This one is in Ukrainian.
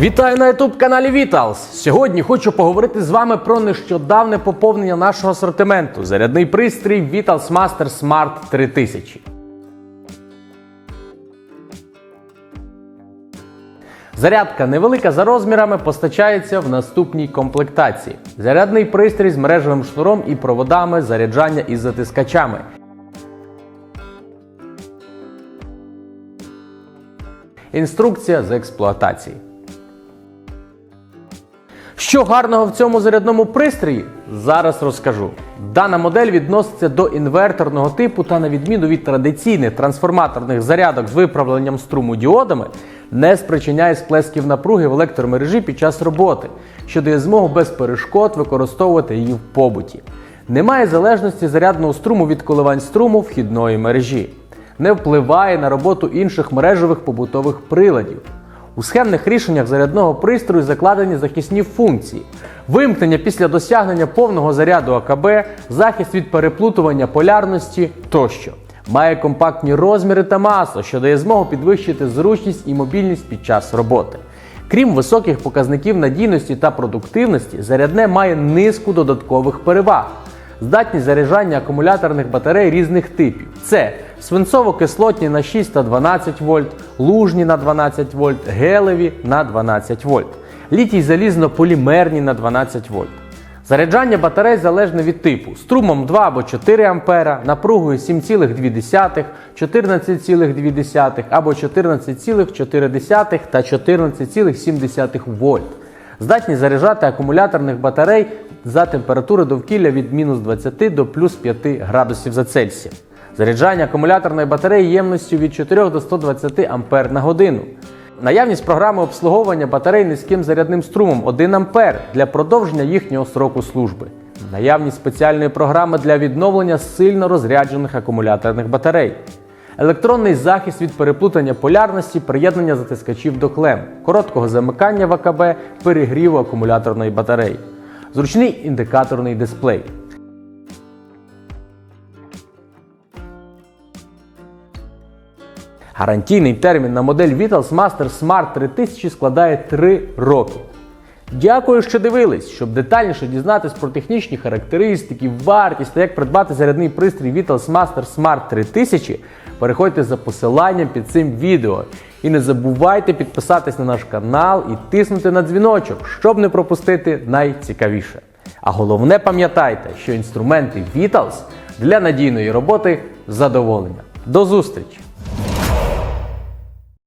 Вітаю на youtube каналі Vitals. Сьогодні хочу поговорити з вами про нещодавне поповнення нашого асортименту. Зарядний пристрій Vitals Master Smart 3000. Зарядка невелика за розмірами постачається в наступній комплектації: зарядний пристрій з мережевим шнуром і проводами заряджання із затискачами. Інструкція з експлуатації. Що гарного в цьому зарядному пристрої? Зараз розкажу. Дана модель відноситься до інверторного типу та, на відміну від традиційних трансформаторних зарядок з виправленням струму діодами, не спричиняє сплесків напруги в електромережі під час роботи, що дає змогу без перешкод використовувати її в побуті. Немає залежності зарядного струму від коливань струму вхідної мережі, не впливає на роботу інших мережевих побутових приладів. У схемних рішеннях зарядного пристрою закладені захисні функції: вимкнення після досягнення повного заряду АКБ, захист від переплутування полярності тощо. Має компактні розміри та масу, що дає змогу підвищити зручність і мобільність під час роботи. Крім високих показників надійності та продуктивності, зарядне має низку додаткових переваг. Здатність заряджання акумуляторних батарей різних типів. Це свинцово-кислотні на 6 та 12 вольт, лужні на 12 вольт, гелеві на 12 вольт, літій залізно-полімерні на 12 вольт. Заряджання батарей залежне від типу струмом 2 або 4 ампера, напругою 7,2, 14,2 або 14,4 та 14,7 вольт. Здатні заряджати акумуляторних батарей за температури довкілля від мінус 20 до плюс 5 градусів за Цельсієм. Заряджання акумуляторної батареї ємністю від 4 до 120 ампер на годину. Наявність програми обслуговування батарей низьким зарядним струмом 1 ампер для продовження їхнього сроку служби. Наявність спеціальної програми для відновлення сильно розряджених акумуляторних батарей. Електронний захист від переплутання полярності, приєднання затискачів до клем, короткого замикання в АКБ, перегріву акумуляторної батареї. Зручний індикаторний дисплей. Гарантійний термін на модель Vitals Master Smart 3000 складає 3 роки. Дякую, що дивились. Щоб детальніше дізнатись про технічні характеристики, вартість та як придбати зарядний пристрій Vitals Master Smart 3000, переходьте за посиланням під цим відео. І не забувайте підписатись на наш канал і тиснути на дзвіночок, щоб не пропустити найцікавіше. А головне пам'ятайте, що інструменти Vitals для надійної роботи задоволення. До зустрічі!